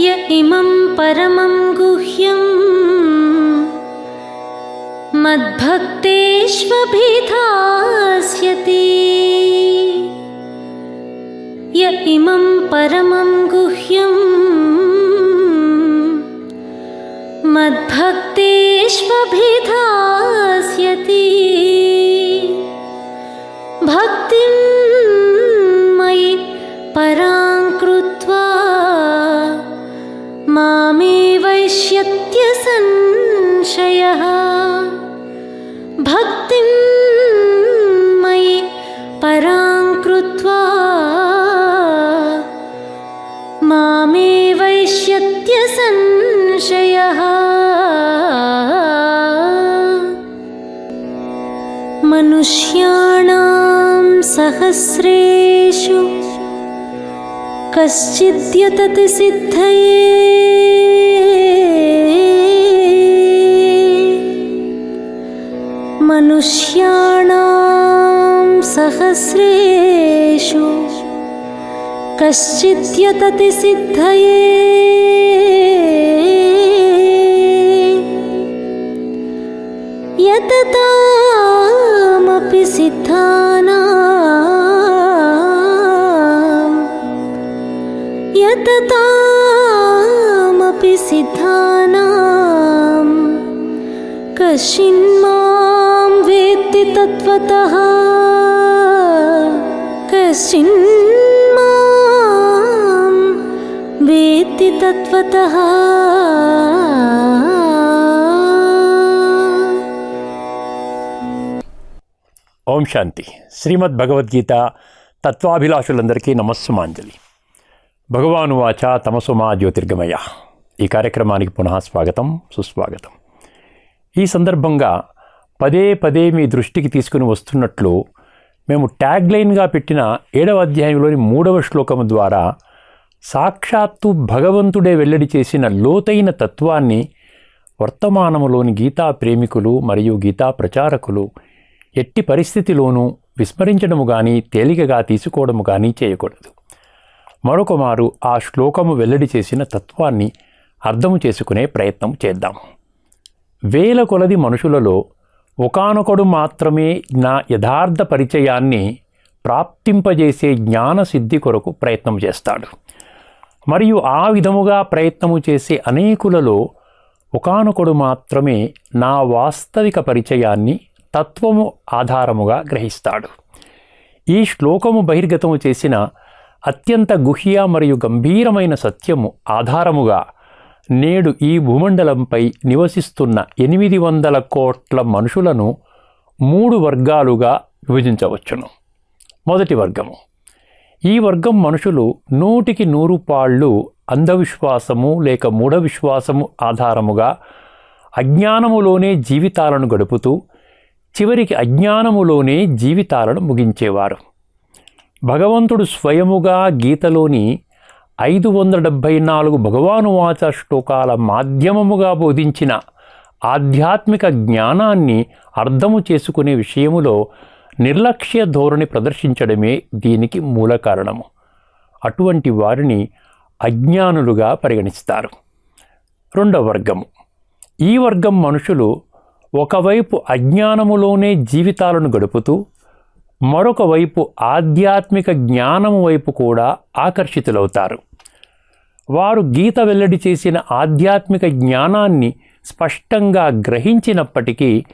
य इमं परमं गुह्यं मद्भक्तेष्वभिधास्यति। य इमं परमं गुह्यं मद्भक्तेष्वभिधास्यति। भक्तिं मनुष्याणां सहस्रेषु कश्चिद्यतति सिद्धये। मनुष्याणां सहस्रेषु कश्चिद्यतति सिद्धये यततामपि सिद्धानां कश्चिन्मां वेत्ति तत्त्वतः कश्चिन्मां वेत्ति तत्त्वतः ఓం శాంతి శ్రీమద్ భగవద్గీత తత్వాభిలాషులందరికీ నమస్సుమాంజలి భగవాను వాచ తమసుమా జ్యోతిర్గమయ ఈ కార్యక్రమానికి పునః స్వాగతం సుస్వాగతం. ఈ సందర్భంగా పదే పదే మీ దృష్టికి తీసుకుని వస్తున్నట్లు మేము ట్యాగ్ లైన్గా పెట్టిన ఏడవ అధ్యాయంలోని మూడవ శ్లోకము ద్వారా సాక్షాత్తు భగవంతుడే వెల్లడి చేసిన లోతైన తత్వాన్ని వర్తమానములోని గీతా ప్రేమికులు మరియు గీతా ప్రచారకులు ఎట్టి పరిస్థితిలోనూ విస్మరించడము కానీ తేలికగా తీసుకోవడము కానీ చేయకూడదు. మరొక మారు ఆ శ్లోకము వెల్లడి చేసిన తత్వాన్ని అర్థము చేసుకునే ప్రయత్నం చేద్దాం. వేల కొలది మనుషులలో ఒకనొకడు మాత్రమే నా యథార్థ పరిచయాన్ని ప్రాప్తింపజేసే జ్ఞాన సిద్ధి కొరకు ప్రయత్నం చేస్తాడు. మరియు ఆ విధముగా ప్రయత్నము చేసే అనేకులలో ఒకనొకడు మాత్రమే నా వాస్తవిక పరిచయాన్ని తత్వము ఆధారముగా గ్రహిస్తాడు. ఈ శ్లోకము బహిర్గతము చేసిన అత్యంత గుహ్య మరియు గంభీరమైన సత్యము ఆధారముగా నేడు ఈ భూమండలంపై నివసిస్తున్న ఎనిమిది వందల కోట్ల మనుషులను మూడు వర్గాలుగా విభజించవచ్చును. మొదటి వర్గము. ఈ వర్గం మనుషులు నూటికి నూరు పాళ్ళు అంధవిశ్వాసము లేక మూఢ విశ్వాసము ఆధారముగా అజ్ఞానములోనే జీవితాలను గడుపుతూ చివరికి అజ్ఞానములోనే జీవితాలను ముగించేవారు. భగవంతుడు స్వయముగా గీతలోని ఐదు వందల డెబ్భై నాలుగు భగవానువాచ శ్లోకాల మాధ్యమముగా బోధించిన ఆధ్యాత్మిక జ్ఞానాన్ని అర్థము చేసుకునే విషయములో నిర్లక్ష్య ధోరణి ప్రదర్శించడమే దీనికి మూల కారణము. అటువంటి వారిని అజ్ఞానులుగా పరిగణిస్తారు. రెండవ వర్గము. ఈ వర్గం మనుషులు ఒకవైపు అజ్ఞానములోనే జీవితాలను గడుపుతూ మరొక వైపు ఆధ్యాత్మిక జ్ఞానము వైపు కూడా ఆకర్షితులవుతారు. వారు గీత వెల్లడి చేసిన ఆధ్యాత్మిక జ్ఞానాన్ని స్పష్టంగా గ్రహించినప్పటికీ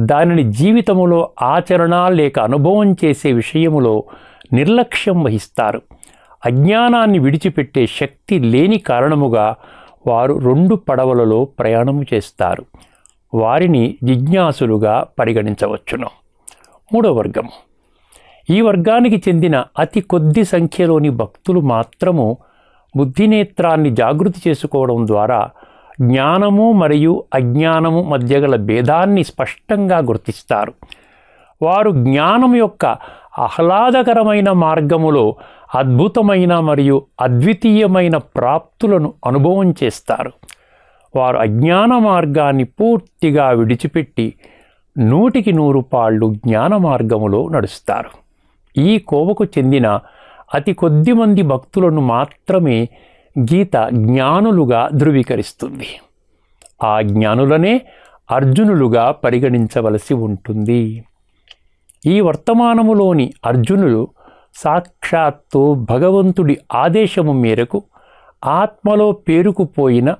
దానిని జీవితములో ఆచరణ లేక అనుభవం చేసే విషయములో నిర్లక్ష్యం వహిస్తారు. అజ్ఞానాన్ని విడిచిపెట్టే శక్తి లేని కారణముగా వారు రెండు పడవలలో ప్రయాణము చేస్తారు. వారిని జిజ్ఞాసులుగా పరిగణించవచ్చును. మూడో వర్గం ఈ వర్గానికి చెందిన అతి కొద్ది సంఖ్యలోని భక్తులు మాత్రము బుద్ధినేత్రాన్ని జాగృతి చేసుకోవడం ద్వారా జ్ఞానము మరియు అజ్ఞానము మధ్య గల భేదాన్ని స్పష్టంగా గుర్తిస్తారు. వారు జ్ఞానం యొక్క ఆహ్లాదకరమైన మార్గములో అద్భుతమైన మరియు అద్వితీయమైన ప్రాప్తులను అనుభవం చేస్తారు. వారు అజ్ఞాన మార్గాన్ని పూర్తిగా విడిచిపెట్టి నూటికి నూరు పాళ్ళు జ్ఞాన మార్గములో నడుస్తారు. ఈ కోవకు చెందిన అతి కొద్ది మంది భక్తులను మాత్రమే గీత జ్ఞానులుగా ధృవీకరిస్తుంది. ఆ జ్ఞానులనే అర్జునులుగా పరిగణించవలసి ఉంటుంది. ఈ వర్తమానములోని అర్జునులు సాక్షాత్తు భగవంతుడి ఆదేశము మేరకు ఆత్మలో పేరుకుపోయిన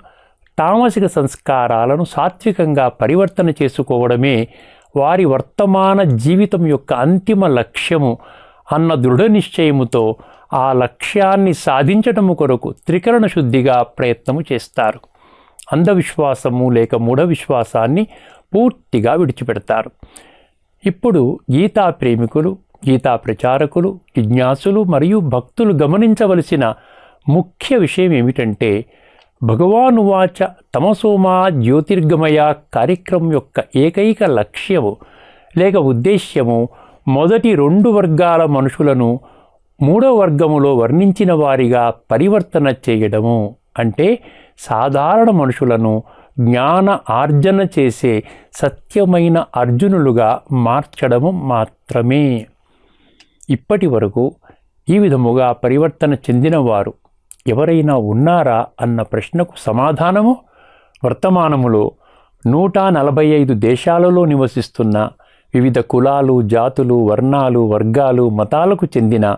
తామసిక సంస్కారాలను సాత్వికంగా పరివర్తన చేసుకోవడమే వారి వర్తమాన జీవితం యొక్క అంతిమ లక్ష్యము అన్న దృఢ నిశ్చయముతో ఆ లక్ష్యాన్ని సాధించటము కొరకు త్రికరణ శుద్ధిగా ప్రయత్నము చేస్తారు. అంధవిశ్వాసము లేక మూఢ విశ్వాసాన్ని పూర్తిగా విడిచిపెడతారు. ఇప్పుడు గీతా ప్రేమికులు గీతా ప్రచారకులు జిజ్ఞాసులు మరియు భక్తులు గమనించవలసిన ముఖ్య విషయం ఏమిటంటే భగవానువాచ తమసోమా జ్యోతిర్గమయ కార్యక్రమం యొక్క ఏకైక లక్ష్యము లేక ఉద్దేశ్యము మొదటి రెండు వర్గాల మనుషులను మూడో వర్గములో వర్ణించిన వారిగా పరివర్తన చేయడము. అంటే సాధారణ మనుషులను జ్ఞాన ఆర్జన చేసే సత్యమైన అర్జునులుగా మార్చడము మాత్రమే. ఇప్పటి వరకు ఈ విధముగా పరివర్తన చెందినవారు ఎవరైనా ఉన్నారా అన్న ప్రశ్నకు సమాధానము? వర్తమానములో నూట నలభై ఐదు దేశాలలో నివసిస్తున్న వివిధ కులాలు జాతులు వర్ణాలు వర్గాలు మతాలకు చెందిన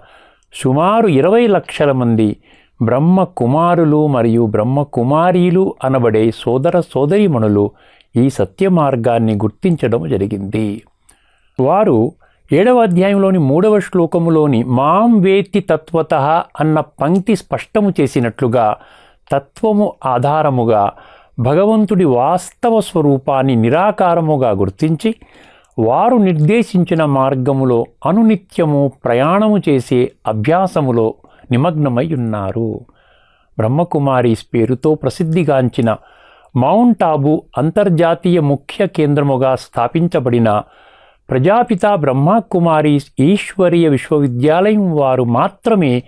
సుమారు ఇరవై లక్షల మంది బ్రహ్మ కుమారులు మరియు బ్రహ్మ కుమారీలు అనబడే సోదర సోదరీమణులు ఈ సత్య మార్గాన్ని గుర్తించడం జరిగింది. వారు ఏడవ అధ్యాయంలోని మూడవ శ్లోకములోని మాం వేత్తి తత్వత అన్న పంక్తి స్పష్టము చేసినట్లుగా తత్వము ఆధారముగా భగవంతుడి వాస్తవ స్వరూపాన్ని నిరాకారముగా గుర్తించి వారు నిర్దేశించిన మార్గములో అనునిత్యము ప్రయాణము చేసే అభ్యాసములో నిమగ్నమై ఉన్నారు. బ్రహ్మకుమారీస్ పేరుతో ప్రసిద్ధిగాంచిన మౌంట్ ఆబు అంతర్జాతీయ ముఖ్య కేంద్రముగా స్థాపించబడిన ప్రజాపిత బ్రహ్మకుమారీస్ ఈశ్వరీయ విశ్వవిద్యాలయం వారు మాత్రమే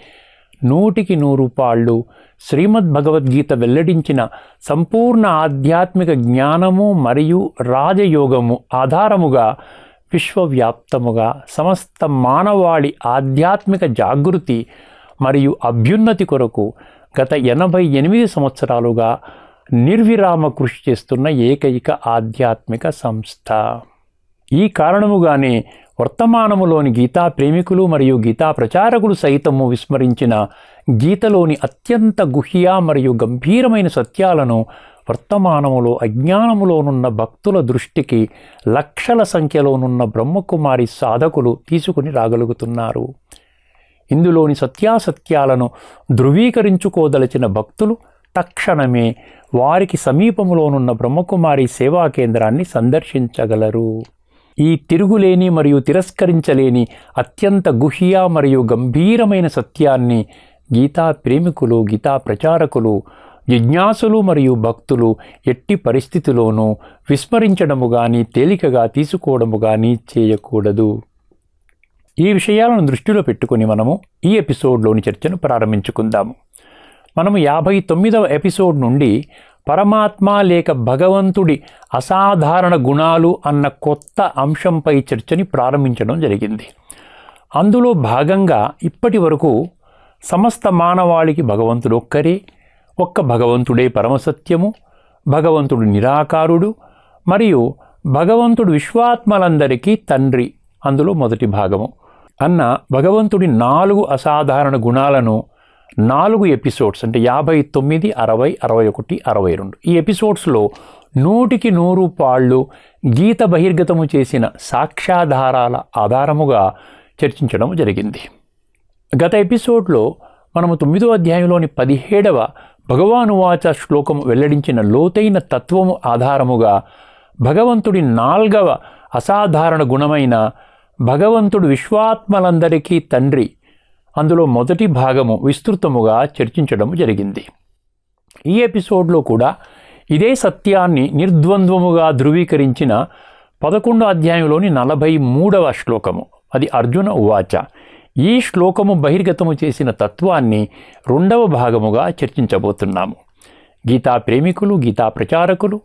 నూటికి నూరు పాళ్ళు. శ్రీమద్ భగవద్గీత వెల్లడించిన సంపూర్ణ ఆధ్యాత్మిక జ్ఞానము మరియు రాజయోగము ఆధారముగా విశ్వవ్యాప్తముగా సమస్త మానవాళి ఆధ్యాత్మిక జాగృతి మరియు అభ్యున్నతి కొరకు గత ఎనభై ఎనిమిది సంవత్సరాలుగా నిర్విరామ కృషి చేస్తున్న ఏకైక ఆధ్యాత్మిక సంస్థ. ఈ కారణముగానే వర్తమానములోని గీతా ప్రేమికులు మరియు గీతా ప్రచారకులు సైతము విస్మరించిన గీతలోని అత్యంత గుహ్య మరియు గంభీరమైన సత్యాలను వర్తమానములో అజ్ఞానములోనున్న భక్తుల దృష్టికి లక్షల సంఖ్యలోనున్న బ్రహ్మకుమారి సాధకులు తీసుకుని రాగలుగుతున్నారు. ఇందులోని సత్యాసత్యాలను ధృవీకరించుకోదలచిన భక్తులు తక్షణమే వారికి సమీపంలోనున్న బ్రహ్మకుమారి సేవా కేంద్రాన్ని సందర్శించగలరు. ఈ తిరుగులేని మరియు తిరస్కరించలేని అత్యంత గుహ్య మరియు గంభీరమైన సత్యాన్ని గీతా ప్రేమికులు గీతా ప్రచారకులు జిజ్ఞాసులు మరియు భక్తులు ఎట్టి పరిస్థితిలోనూ విస్మరించడము కానీ తేలికగా తీసుకోవడము కానీ చేయకూడదు. ఈ విషయాలను దృష్టిలో పెట్టుకుని మనము ఈ ఎపిసోడ్లోని చర్చను ప్రారంభించుకుందాము. మనము యాభై తొమ్మిదవ ఎపిసోడ్ నుండి పరమాత్మ లేక భగవంతుడి అసాధారణ గుణాలు అన్న కొత్త అంశంపై చర్చని ప్రారంభించడం జరిగింది. అందులో భాగంగా ఇప్పటి వరకు సమస్త మానవాళికి భగవంతుడు ఒక్కరే ఒక్క భగవంతుడే పరమసత్యము భగవంతుడు నిరాకారుడు మరియు భగవంతుడు విశ్వాత్మలందరికీ తండ్రి అందులో మొదటి భాగము. అన్న భగవంతుడి నాలుగు అసాధారణ గుణాలను నాలుగు ఎపిసోడ్స్ అంటే యాభై తొమ్మిది అరవై అరవై ఒకటి అరవై రెండు. ఈ ఎపిసోడ్స్లో నూటికి నూరు పాళ్ళు గీత బహిర్గతము చేసిన సాక్ష్యాధారాల ఆధారముగా చర్చించడం జరిగింది. గత ఎపిసోడ్లో మనము తొమ్మిదో అధ్యాయంలోని పదిహేడవ భగవానువాచ శ్లోకము వెల్లడించిన లోతైన తత్వము ఆధారముగా భగవంతుడి నాల్గవ అసాధారణ గుణమైన భగవంతుడు విశ్వాత్మలందరికీ తండ్రి అందులో మొదటి భాగము విస్తృతముగా చర్చించడం జరిగింది. ఈ ఎపిసోడ్లో కూడా ఇదే సత్యాన్ని నిర్ద్వంద్వముగా ధృవీకరించిన పదకొండో అధ్యాయంలోని నలభై మూడవ శ్లోకము అది అర్జున ఉవాచ. ఈ శ్లోకము బహిర్గతము చేసిన తత్వాన్ని రెండవ భాగముగా చర్చించబోతున్నాము. గీతా ప్రేమికులు గీతా ప్రచారకులు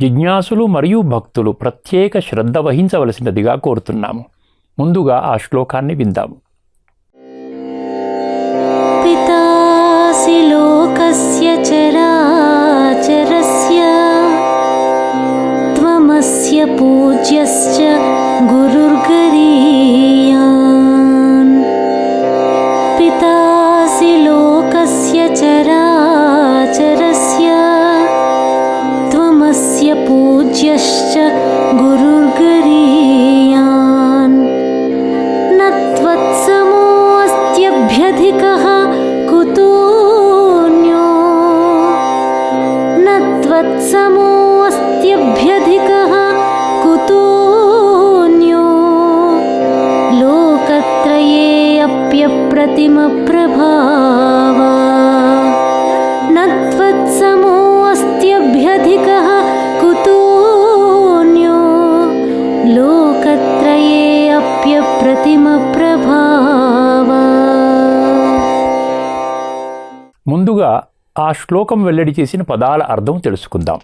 జిజ్ఞాసులు మరియు భక్తులు ప్రత్యేక శ్రద్ధ వహించవలసినదిగా కోరుతున్నాము. ముందుగా ఆ శ్లోకాన్ని విందాము. सर्वस्य चराचरस्य त्वमस्य पूज्यश्च गुरुर्गरीय। नत्वत्समोऽस्त्यभ्यधिकः कुतोऽन्यो लोकत्रयेऽप्यप्रतिमप्रभावा नत्वत्समोऽस्त्यभ्यधिकः कुतोऽन्यो लोकत्रयेऽप्यप्रतिमप्रभावा ముందుగా ఆ శ్లోకం వెల్లడి చేసిన పదాల అర్థం తెలుసుకుందాం.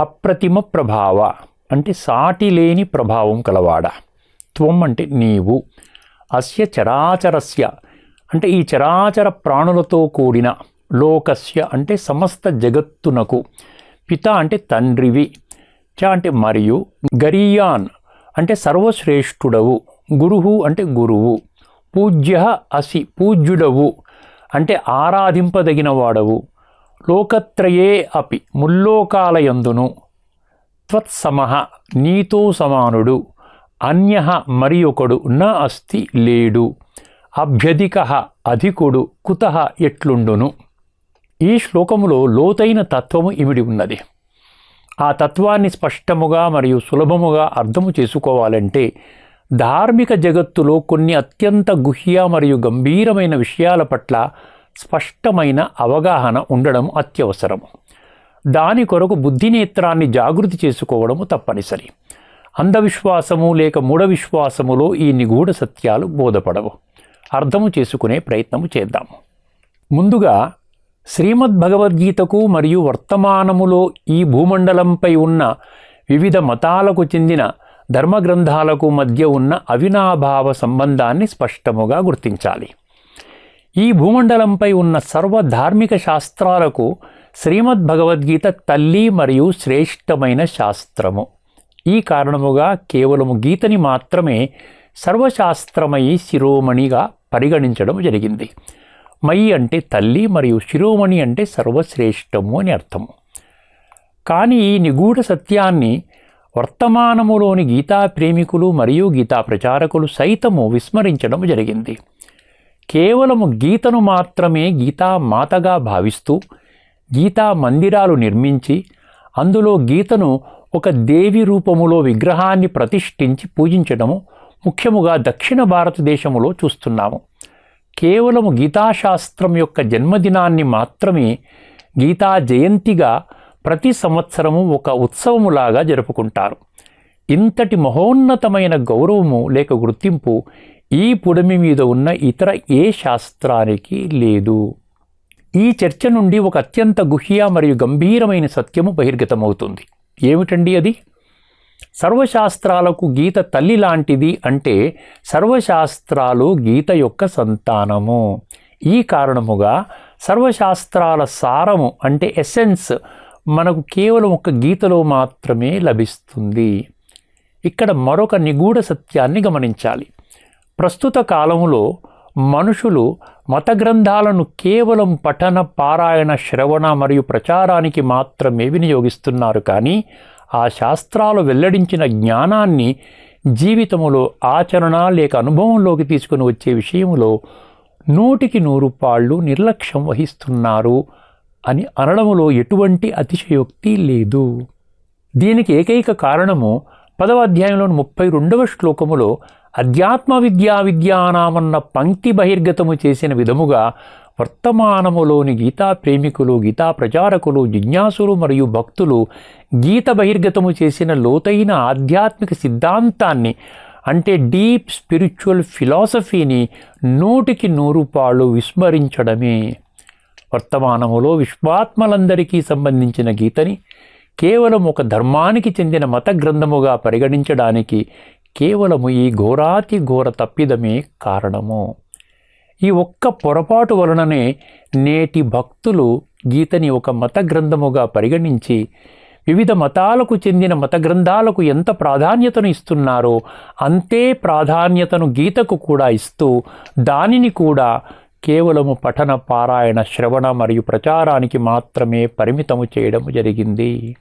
అప్రతిమ ప్రభావ అంటే సాటి లేని ప్రభావం కలవాడ. త్వం అంటే నీవు. అస్య చరాచరస్య అంటే ఈ చరాచర ప్రాణులతో కూడిన లోకస్య అంటే సమస్త జగత్తునకు. పిత అంటే తండ్రివి. చ అంటే మరియు. గరీయాన్ అంటే సర్వశ్రేష్ఠుడవు. గురువు అంటే గురువు. పూజ్య అసి పూజ్యుడవు. అంటే ఆరాధింపదగిన వాడవు లోకత్రయే అపి ముల్లోకాలయందును. త్వత్సమః నీతో సమానుడు. అన్య మరి ఒకడు నా అస్తి లేడు. అభ్యధిక అధికుడు కుత ఎట్లుండును. ఈ శ్లోకములో లోతైన తత్వము ఇమిడి ఉన్నది. ఆ తత్వాన్ని స్పష్టముగా మరియు సులభముగా అర్థము చేసుకోవాలంటే ధార్మిక జగత్తులో కొన్ని అత్యంత గుహ్య మరియు గంభీరమైన విషయాల పట్ల స్పష్టమైన అవగాహన ఉండడం అత్యవసరము దాని కొరకు బుద్ధినేత్రాన్ని జాగృతి చేసుకోవడము తప్పనిసరి. అంధవిశ్వాసము లేక మూఢ విశ్వాసములో ఈ నిగూఢ సత్యాలు బోధపడవు. అర్థము చేసుకునే ప్రయత్నము చేద్దాము ముందుగా శ్రీమద్ భగవద్గీతకు మరియు వర్తమానములో ఈ భూమండలంపై ఉన్న వివిధ మతాలకు చెందిన ధర్మగ్రంథాలకు మధ్య ఉన్న అవినాభావ సంబంధాన్ని స్పష్టముగా గుర్తించాలి. ఈ భూమండలంపై ఉన్న సర్వ ధార్మిక శాస్త్రాలకు శ్రీమద్ భగవద్గీత తల్లి మరియు శ్రేష్టమైన శాస్త్రము. ఈ కారణముగా కేవలము గీతని మాత్రమే సర్వశాస్త్రమయి శిరోమణిగా పరిగణించడం జరిగింది. మయి అంటే తల్లి మరియు శిరోమణి అంటే సర్వశ్రేష్టము అని అర్థము. కానీ ఈ నిగూఢ సత్యాన్ని వర్తమానములోని గీతా ప్రేమికులు మరియు గీతా ప్రచారకులు సైతము విస్మరించడం జరిగింది. కేవలము గీతను మాత్రమే గీతా మాతగా భావిస్తూ గీతా మందిరాలు నిర్మించి అందులో గీతను ఒక దేవి రూపములో విగ్రహాన్ని ప్రతిష్ఠించి పూజించడము ముఖ్యముగా దక్షిణ భారతదేశములో చూస్తున్నాము. కేవలము గీతాశాస్త్రం యొక్క జన్మదినాన్ని మాత్రమే గీతా జయంతిగా ప్రతి సంవత్సరము ఒక ఉత్సవములాగా జరుపుకుంటారు. ఇంతటి మహోన్నతమైన గౌరవము లేక గుర్తింపు ఈ పుడమి మీద ఉన్న ఇతర ఏ శాస్త్రానికి లేదు. ఈ చర్చ నుండి ఒక అత్యంత గుహ్య మరియు గంభీరమైన సత్యము బహిర్గతమవుతుంది. ఏమిటండి అది? సర్వశాస్త్రాలకు గీత తల్లి లాంటిది అంటే సర్వశాస్త్రాలు గీత యొక్క సంతానము. ఈ కారణముగా సర్వశాస్త్రాల సారము అంటే ఎసెన్స్ మనకు కేవలం ఒక గీతలో మాత్రమే లభిస్తుంది. ఇక్కడ మరొక నిగూఢ సత్యాన్ని గమనించాలి. ప్రస్తుత కాలంలో మనుషులు మత గ్రంథాలను కేవలం పఠన పారాయణ శ్రవణ మరియు ప్రచారానికి మాత్రమే వినియోగిస్తున్నారు కానీ ఆ శాస్త్రాలు వెల్లడించిన జ్ఞానాన్ని జీవితంలో ఆచరణ లేక అనుభవంలోకి తీసుకుని వచ్చే విషయంలో నూటికి నూరు పాళ్ళు నిర్లక్ష్యం వహిస్తున్నారు. అని అనడములో ఎటువంటి అతిశయోక్తి లేదు. దీనికి ఏకైక కారణము పదవ అధ్యాయంలోని ముప్పై రెండవ శ్లోకములో అధ్యాత్మ విద్యా విద్యానామన్న పంక్తి బహిర్గతము చేసిన విధముగా వర్తమానములోని గీతా ప్రేమికులు గీతా ప్రచారకులు జిజ్ఞాసులు మరియు భక్తులు గీత బహిర్గతము చేసిన లోతైన ఆధ్యాత్మిక సిద్ధాంతాన్ని అంటే డీప్ స్పిరిచువల్ ఫిలాసఫీని నూటికి నూరు పాళ్ళు విస్మరించడమే. వర్తమానములో విశ్వాత్మలందరికీ సంబంధించిన గీతని కేవలం ఒక ధర్మానికి చెందిన మత గ్రంథముగా పరిగణించడానికి కేవలము ఈ ఘోరాతి ఘోర తప్పిదమే కారణము. ఈ ఒక్క పొరపాటు వలననే నేటి భక్తులు గీతని ఒక మత గ్రంథముగా పరిగణించి వివిధ మతాలకు చెందిన మత గ్రంథాలకు ఎంత ప్రాధాన్యతను ఇస్తున్నారో అంతే ప్రాధాన్యతను గీతకు కూడా ఇస్తూ దానిని కూడా కేవలము పఠన పారాయణ శ్రవణ మరియు ప్రచారానికి మాత్రమే పరిమితము చేయడం జరిగింది.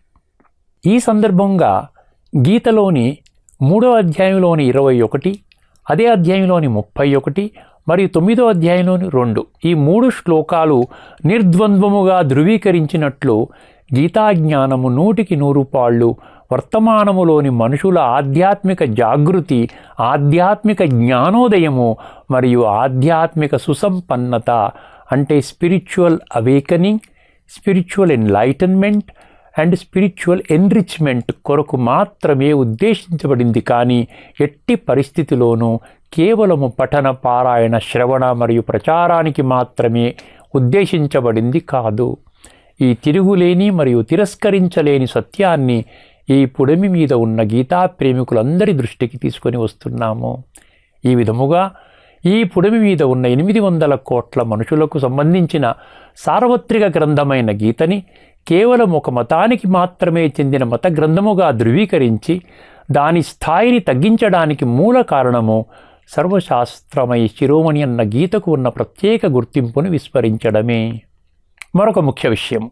ఈ సందర్భంగా గీతలోని మూడో అధ్యాయంలోని ఇరవై ఒకటి అదే అధ్యాయంలోని ముప్పై ఒకటి మరియు తొమ్మిదో అధ్యాయంలోని రెండు ఈ మూడు శ్లోకాలు నిర్ద్వంద్వముగా ధృవీకరించినట్లు గీతాజ్ఞానము నూటికి నూరు పాళ్ళు వర్తమానములోని మనుషుల ఆధ్యాత్మిక జాగృతి ఆధ్యాత్మిక జ్ఞానోదయము మరియు ఆధ్యాత్మిక సుసంపన్నత అంటే spiritual awakening spiritual enlightenment and spiritual enrichment కొరకు మాత్రమే ఉద్దేశించబడింది. కానీ ఎట్టి పరిస్థితిలోనూ కేవలము పఠన పారాయణ శ్రవణ మరియు ప్రచారానికి మాత్రమే ఉద్దేశించబడింది కాదు. ఈ తిరుగులేని మరియు తిరస్కరించలేని సత్యాన్ని ఈ పుడమి మీద ఉన్న గీతా ప్రేమికులందరి దృష్టికి తీసుకొని వస్తున్నాము. ఈ విధముగా ఈ పుడమి మీద ఉన్న ఎనిమిది వందల కోట్ల మనుషులకు సంబంధించిన సార్వత్రిక గ్రంథమైన గీతని కేవలం ఒక మతానికి మాత్రమే చెందిన మత గ్రంథముగా ధృవీకరించి దాని స్థాయిని తగ్గించడానికి మూల కారణము సర్వశాస్త్రమై శిరోమణి అన్న గీతకు ఉన్న ప్రత్యేక గుర్తింపును విస్మరించడమే. మరొక ముఖ్య విషయం.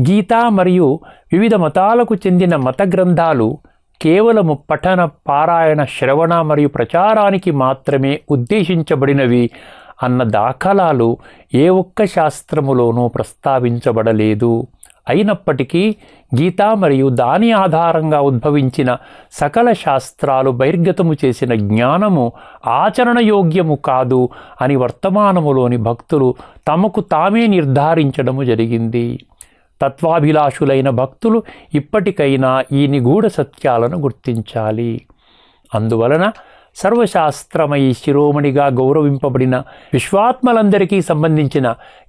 గీత మరియు వివిధ మతాలకు చెందిన మత గ్రంథాలు కేవలము పఠన పారాయణ శ్రవణ మరియు ప్రచారానికి మాత్రమే ఉద్దేశించబడినవి అన్న దాఖలాలు ఏ ఒక్క శాస్త్రములోనూ ప్రస్తావించబడలేదు. అయినప్పటికీ గీత మరియు దాని ఆధారంగా ఉద్భవించిన సకల శాస్త్రాలు బహిర్గతము చేసిన జ్ఞానము ఆచరణయోగ్యము కాదు అని వర్తమానములోని భక్తులు తమకు తామే నిర్ధారించడము జరిగింది. తత్వాభిలాషులైన భక్తులు ఇప్పటికైనా ఈ నిగూఢ సత్యాలను గుర్తించాలి. అందువలన సర్వశాస్త్రమై శిరోమణిగా గౌరవింపబడిన విశ్వాత్మలందరికీ సంబంధించిన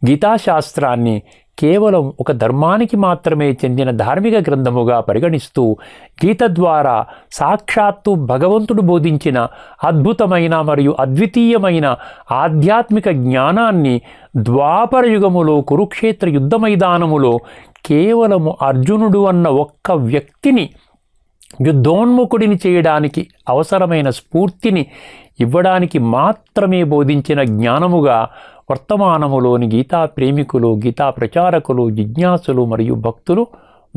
గీతాశాస్త్రాన్ని కేవలం ఒక ధర్మానికి మాత్రమే చెందిన ధార్మిక గ్రంథముగా పరిగణిస్తూ గీత ద్వారా సాక్షాత్తు భగవంతుడు బోధించిన అద్భుతమైన మరియు అద్వితీయమైన ఆధ్యాత్మిక జ్ఞానాన్ని ద్వాపర యుగములో కురుక్షేత్ర యుద్ధ మైదానములో కేవలము అర్జునుడు అన్న ఒక్క వ్యక్తిని యుద్ధోన్ముఖుడిని చేయడానికి అవసరమైన స్ఫూర్తిని ఇవ్వడానికి మాత్రమే బోధించిన జ్ఞానముగా వర్తమానములోని గీతా ప్రేమికులు గీతా ప్రచారకులు జిజ్ఞాసులు మరియు భక్తులు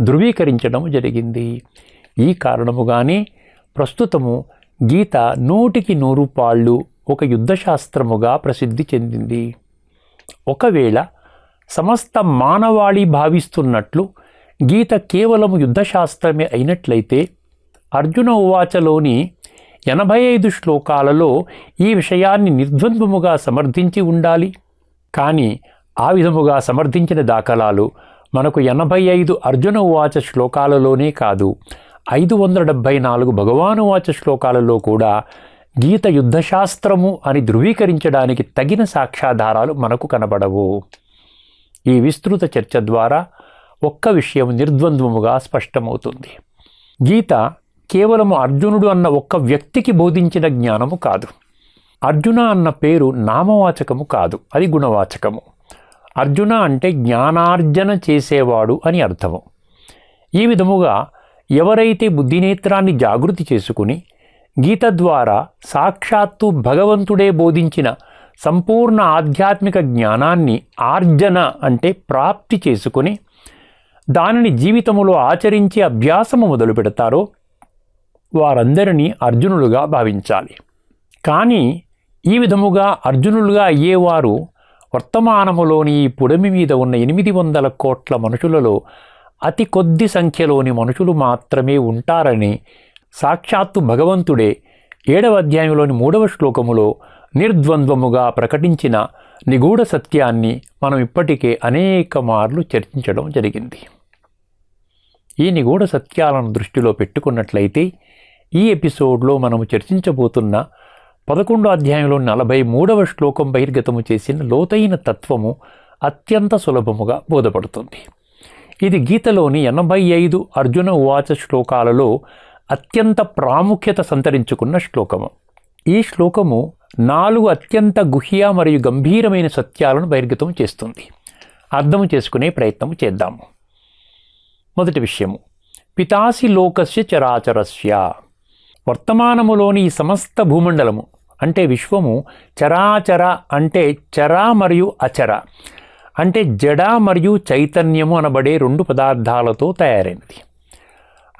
ధృవీకరించడం జరిగింది. ఈ కారణముగానే ప్రస్తుతము గీత నూటికి నూరు పాళ్ళు ఒక యుద్ధశాస్త్రముగా ప్రసిద్ధి చెందింది. ఒకవేళ సమస్త మానవాళి భావిస్తున్నట్లు గీత కేవలం యుద్ధశాస్త్రమే అయినట్లయితే అర్జున ఉవాచలోని ఎనభై ఐదు శ్లోకాలలో ఈ విషయాన్ని నిర్ద్వంద్వముగా సమర్థించి ఉండాలి. కానీ ఆ విధముగా సమర్థించిన దాఖలాలు మనకు ఎనభై ఐదు అర్జునవాచ శ్లోకాలలోనే కాదు. ఐదు వందల డెబ్భై నాలుగు భగవానువాచ శ్లోకాలలో కూడా గీత యుద్ధశాస్త్రము అని ధృవీకరించడానికి తగిన సాక్ష్యాధారాలు మనకు కనబడవు. ఈ విస్తృత చర్చ ద్వారా ఒక్క విషయం నిర్ద్వంద్వముగా స్పష్టమవుతుంది. గీత కేవలము అర్జునుడు అన్న ఒక్క వ్యక్తికి బోధించిన జ్ఞానము కాదు. అర్జున అన్న పేరు నామవాచకము కాదు అది గుణవాచకము. అర్జున అంటే జ్ఞానార్జన చేసేవాడు అని అర్థము. ఈ విధముగా ఎవరైతే బుద్ధినేత్రాన్ని జాగృతి చేసుకుని గీత ద్వారా సాక్షాత్తు భగవంతుడే బోధించిన సంపూర్ణ ఆధ్యాత్మిక జ్ఞానాన్ని ఆర్జన అంటే ప్రాప్తి చేసుకుని దానిని జీవితములో ఆచరించి అభ్యాసము మొదలు పెడతారో వారందరినీ అర్జునులుగా భావించాలి. కానీ ఈ విధముగా అర్జునులుగా అయ్యేవారు వర్తమానములోని ఈ పుడమి మీద ఉన్న ఎనిమిది వందల కోట్ల మనుషులలో అతి కొద్ది సంఖ్యలోని మనుషులు మాత్రమే ఉంటారని సాక్షాత్తు భగవంతుడే ఏడవ అధ్యాయంలోని మూడవ శ్లోకములో నిర్ద్వంద్వముగా ప్రకటించిన నిగూఢ సత్యాన్ని మనం ఇప్పటికే అనేక మార్లు చర్చించడం జరిగింది. ఈ నిగూఢ సత్యాలను దృష్టిలో పెట్టుకున్నట్లయితే ఈ ఎపిసోడ్లో మనము చర్చించబోతున్న పదకొండో అధ్యాయంలో నలభై మూడవ శ్లోకం బహిర్గతము చేసిన లోతైన తత్వము అత్యంత సులభముగా బోధపడుతుంది. ఇది గీతలోని ఎనభై ఐదు అర్జున ఉవాచ శ్లోకాలలో అత్యంత ప్రాముఖ్యత సంతరించుకున్న శ్లోకము. ఈ శ్లోకము నాలుగు అత్యంత గుహ్య మరియు గంభీరమైన సత్యాలను బహిర్గతం చేస్తుంది. అర్థం చేసుకునే ప్రయత్నం చేద్దాము. మొదటి విషయము. పితాసి లోకస్య చరాచరస్య. వర్తమానములోని ఈ సమస్త భూమండలము అంటే విశ్వము చరాచర అంటే చర మరియు అచర అంటే జడ మరియు చైతన్యము అనబడే రెండు పదార్థాలతో తయారైనది.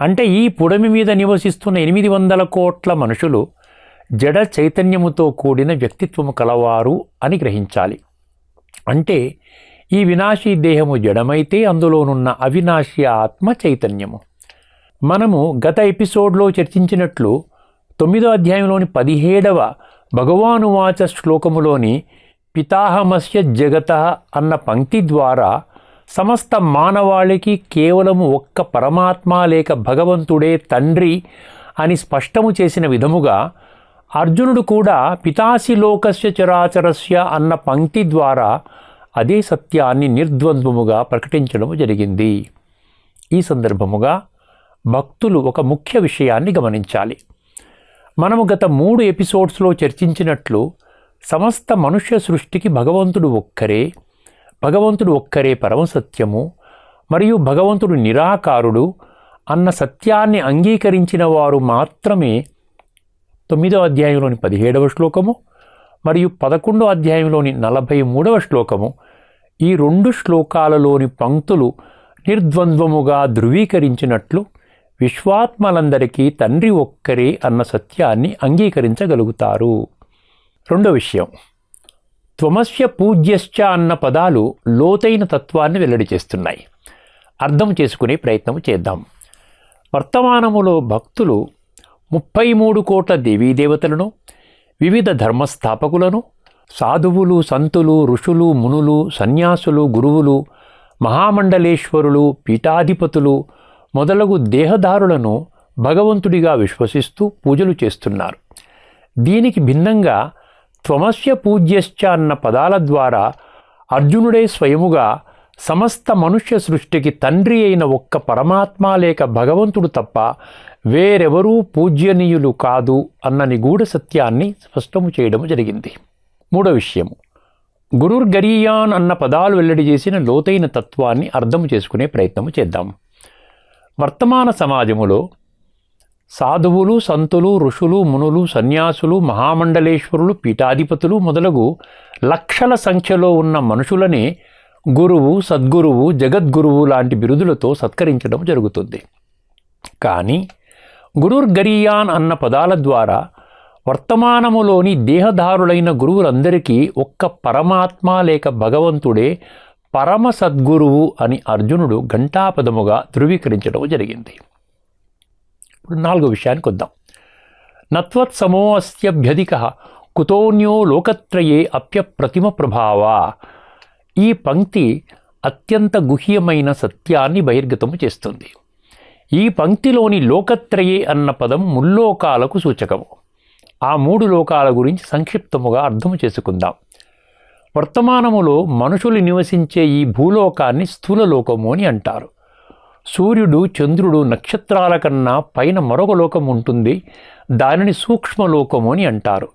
అంటే ఈ పుడమి మీద నివసిస్తున్న ఎనిమిది వందల కోట్ల మనుషులు జడ చైతన్యముతో కూడిన వ్యక్తిత్వము కలవారు అని గ్రహించాలి. అంటే ఈ వినాశీ దేహము జడమైతే అందులోనున్న అవినాశి ఆత్మ చైతన్యము. మనము గత ఎపిసోడ్లో చర్చించినట్లు తొమ్మిదో అధ్యాయంలోని పదిహేడవ భగవానువాచ శ్లోకములోని పితాహమస్య జగత అన్న పంక్తి ద్వారా సమస్త మానవాళికి కేవలము ఒక్క పరమాత్మ లేక భగవంతుడే తండ్రి అని స్పష్టము చేసిన విధముగా అర్జునుడు కూడా పితాసి లోకస్య చరాచరస్య అన్న పంక్తి ద్వారా అదే సత్యాన్ని నిర్ద్వంద్వముగా ప్రకటించడం జరిగింది. ఈ సందర్భముగా భక్తులు ఒక ముఖ్య విషయాన్ని గమనించాలి. మనము గత మూడు ఎపిసోడ్స్లో చర్చించినట్లు సమస్త మనుష్య సృష్టికి భగవంతుడు ఒక్కరే భగవంతుడు ఒక్కరే పరమసత్యము మరియు భగవంతుడు నిరాకారుడు అన్న సత్యాన్ని అంగీకరించిన వారు మాత్రమే తొమ్మిదో అధ్యాయంలోని పదిహేడవ శ్లోకము మరియు పదకొండో అధ్యాయంలోని నలభై మూడవ శ్లోకము ఈ రెండు శ్లోకాలలోని పంక్తులు నిర్ద్వంద్వముగా ధృవీకరించినట్లు విశ్వాత్మలందరికీ తండ్రి ఒక్కరే అన్న సత్యాన్ని అంగీకరించగలుగుతారు. రెండో విషయం. త్వమస్య పూజ్యశ్చ అన్న పదాలు లోతైన తత్వాన్ని వెల్లడి చేస్తున్నాయి. అర్థం చేసుకునే ప్రయత్నం చేద్దాం. వర్తమానములో భక్తులు ముప్పై మూడు కోట్ల దేవీదేవతలను వివిధ ధర్మస్థాపకులను సాధువులు సంతులు ఋషులు మునులు సన్యాసులు గురువులు మహామండలేశ్వరులు పీఠాధిపతులు మొదలగు దేహదారులను భగవంతుడిగా విశ్వసిస్తూ పూజలు చేస్తున్నారు. దీనికి భిన్నంగా త్వమస్య పూజ్యశ్చ అన్న పదాల ద్వారా అర్జునుడే స్వయముగా సమస్త మనుష్య సృష్టికి తండ్రి అయిన ఒక్క పరమాత్మ లేక భగవంతుడు తప్ప వేరెవరూ పూజ్యనీయులు కాదు అన్న నిగూఢ సత్యాన్ని స్పష్టము చేయడం జరిగింది. మూడో విషయము. గురుర్గరీయాన్ అన్న పదాలు వెల్లడి చేసిన లోతైన తత్వాన్ని అర్థం చేసుకునే ప్రయత్నం చేద్దాం. వర్తమాన సమాజములో సాధువులు సంతులు ఋషులు మునులు సన్యాసులు మహామండలేశ్వరులు పీఠాధిపతులు మొదలగు లక్షల సంఖ్యలో ఉన్న మనుషులనే గురువు సద్గురువు జగద్గురువు లాంటి బిరుదులతో సత్కరించడం జరుగుతుంది. కానీ గురుర్గరీయాన్ అన్న పదాల ద్వారా వర్తమానములోని దేహదారులైన గురువులందరికీ ఒక్క పరమాత్మ లేక భగవంతుడే పరమ సద్గురువు అని అర్జునుడు ఘంటాపదముగా ధృవీకరించడం జరిగింది. ఇప్పుడు నాలుగో విషయానికి వద్దాం. నత్వత్సమోస్యభ్యధిక కుతోన్యో లోకత్రయే అప్యప్రతిమ ప్రభావ. ఈ పంక్తి అత్యంత గుహ్యమైన సత్యాన్ని బహిర్గతము చేస్తుంది. ఈ పంక్తిలోని లోకత్రయే అన్న పదం ముల్లోకాలకు సూచకము. ఆ మూడు లోకాల గురించి సంక్షిప్తముగా అర్థము చేసుకుందాం. వర్తమానములో మనుషులు నివసించే ఈ భూలోకాన్ని స్థూల లోకము అని అంటారు. సూర్యుడు చంద్రుడు నక్షత్రాల కన్నా పైన మరొక లోకం ఉంటుంది. దానిని సూక్ష్మలోకము అని అంటారు.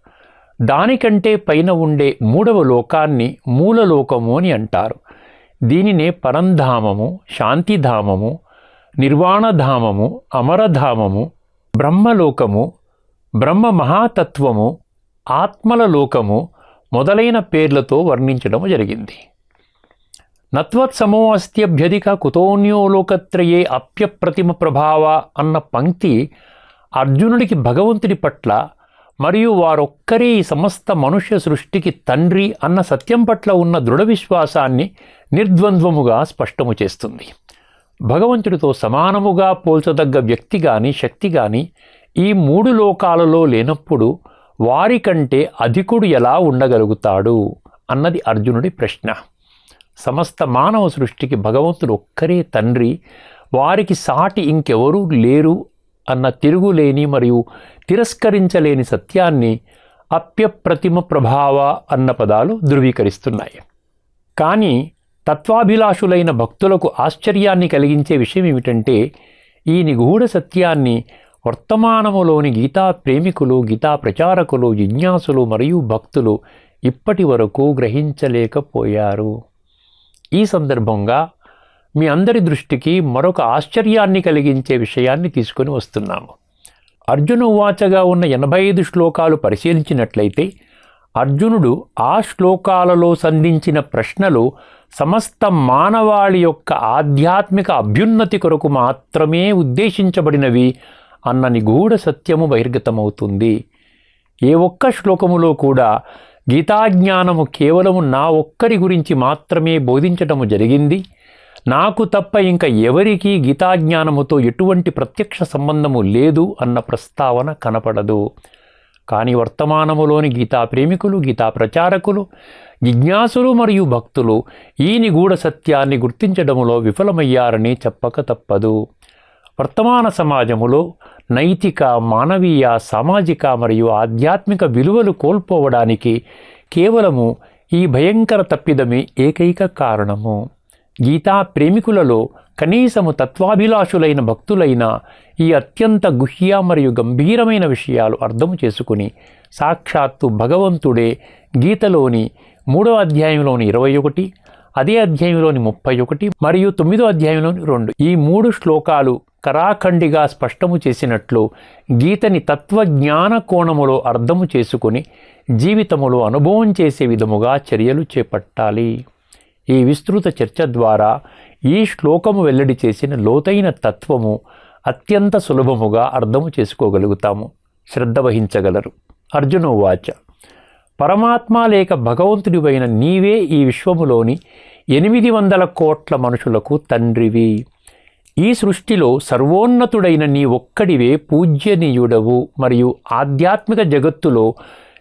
దానికంటే పైన ఉండే మూడవ లోకాన్ని మూలలోకము అని అంటారు. దీనినే పరంధామము శాంతిధామము నిర్వాణధామము అమరధామము బ్రహ్మలోకము బ్రహ్మ మహాతత్వము ఆత్మల లోకము మొదలైన పేర్లతో వర్ణించడం జరిగింది. నత్వత్సమోస్త్యభ్యధిక కుతోన్యో లోకత్రయే అప్యప్రతిమ ప్రభావ అన్న పంక్తి అర్జునుడికి భగవంతుడి పట్ల మరియు వారొక్కరే ఈ సమస్త మనుష్య సృష్టికి తండ్రి అన్న సత్యం పట్ల ఉన్న దృఢ విశ్వాసాన్ని నిర్ద్వంద్వముగా స్పష్టము చేస్తుంది. భగవంతుడితో సమానముగా పోల్చదగ్గ వ్యక్తి కానీ శక్తి కానీ ఈ మూడు లోకాలలో లేనప్పుడు వారికంటే అధికుడు ఎలా ఉండగలుగుతాడు అన్నది అర్జునుడి ప్రశ్న. సమస్త మానవ సృష్టికి భగవంతుడు ఒక్కరే తండ్రి వారికి సాటి ఇంకెవరూ లేరు అన్న తిరుగులేని మరియు తిరస్కరించలేని సత్యాన్ని అప్యప్రతిమ ప్రభావ అన్న పదాలు ధృవీకరిస్తున్నాయి. కానీ తత్వాభిలాషులైన భక్తులకు ఆశ్చర్యాన్ని కలిగించే విషయం ఏమిటంటే ఈ నిగూఢ సత్యాన్ని వర్తమానములోని గీతా ప్రేమికులు గీతా ప్రచారకులు జిజ్ఞాసులు మరియు భక్తులు ఇప్పటి వరకు గ్రహించలేకపోయారు. ఈ సందర్భంగా మీ అందరి దృష్టికి మరొక ఆశ్చర్యాన్ని కలిగించే విషయాన్ని తీసుకొని వస్తున్నాము. అర్జును వాచగా ఉన్న ఎనభై ఐదు శ్లోకాలు పరిశీలించినట్లయితే అర్జునుడు ఆ శ్లోకాలలో సంధించిన ప్రశ్నలు సమస్త మానవాళి యొక్క ఆధ్యాత్మిక అభ్యున్నతి కొరకు మాత్రమే ఉద్దేశించబడినవి అన్న నిగూఢ సత్యము బహిర్గతమవుతుంది. ఏ ఒక్క శ్లోకములో కూడా గీతాజ్ఞానము కేవలము నా ఒక్కరి గురించి మాత్రమే బోధించటము జరిగింది. నాకు తప్ప ఇంకా ఎవరికీ గీతాజ్ఞానముతో ఎటువంటి ప్రత్యక్ష సంబంధము లేదు అన్న ప్రస్తావన కనపడదు. కానీ వర్తమానములోని గీతా ప్రేమికులు గీతా ప్రచారకులు జిజ్ఞాసులు మరియు భక్తులు ఈ నిగూఢ సత్యాన్ని గుర్తించడములో విఫలమయ్యారని చెప్పక తప్పదు. వర్తమాన సమాజములో నైతిక మానవీయ సామాజిక మరియు ఆధ్యాత్మిక విలువలు కోల్పోవడానికి కేవలము ఈ భయంకర తప్పిదమే ఏకైక కారణము. గీతా ప్రేమికులలో కనీసము తత్వాభిలాషులైన భక్తులైన ఈ అత్యంత గుహ్య మరియు గంభీరమైన విషయాలు అర్థం చేసుకుని సాక్షాత్తు భగవంతుడే గీతలోని మూడవ అధ్యాయంలోని ఇరవై ఒకటి అదే అధ్యాయంలోని ముప్పై ఒకటి మరియు తొమ్మిదో అధ్యాయంలోని రెండు ఈ మూడు శ్లోకాలు కరాఖండిగా స్పష్టము చేసినట్లు గీతని తత్వజ్ఞాన కోణములో అర్థము చేసుకుని జీవితములో అనుభవం చేసే విధముగా చర్యలు చేపట్టాలి. ఈ విస్తృత చర్చ ద్వారా ఈ శ్లోకము వెల్లడి చేసిన లోతైన తత్వము అత్యంత సులభముగా అర్థము చేసుకోగలుగుతాము. శ్రద్ధ వహించగలరు. అర్జునోవాచ పరమాత్మ లేక భగవంతుడివైన నీవే ఈ విశ్వములోని ఎనిమిది వందల కోట్ల మనుషులకు తండ్రివి. ఈ సృష్టిలో సర్వోన్నతుడైన నీ ఒక్కడివే పూజ్యనీయుడవు మరియు ఆధ్యాత్మిక జగత్తులో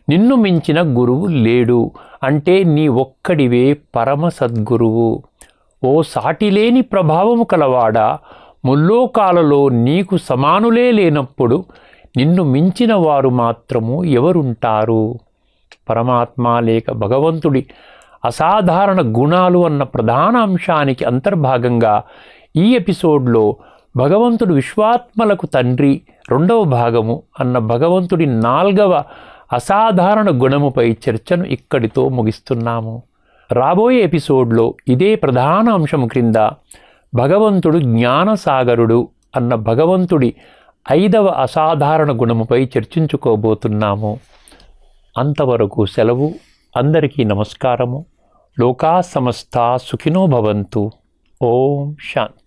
నిన్ను మించిన గురువు లేడు. అంటే నీ ఒక్కడివే పరమ సద్గురువు. ఓ సాటిలేని ప్రభావము కలవాడా? ముల్లోకాలలో నీకు సమానులే లేనప్పుడు నిన్ను మించిన వారు మాత్రము ఎవరుంటారు? పరమాత్మ లేక భగవంతుడి అసాధారణ గుణాలు అన్న ప్రధాన అంశానికి అంతర్భాగంగా ఈ ఎపిసోడ్లో భగవంతుడు విశ్వాత్మలకు తండ్రి రెండవ భాగము అన్న భగవంతుడి నాల్గవ అసాధారణ గుణముపై చర్చను ఇక్కడితో ముగిస్తున్నాము. రాబోయే ఎపిసోడ్లో ఇదే ప్రధాన అంశము క్రింద భగవంతుడు జ్ఞానసాగరుడు అన్న భగవంతుడి ఐదవ అసాధారణ గుణముపై చర్చించుకోబోతున్నాము. అంతవరకు సెలవు అందరికీ నమస్కారము. లోకా సమస్త సుఖినో భవంతు. ఓం శాంతి.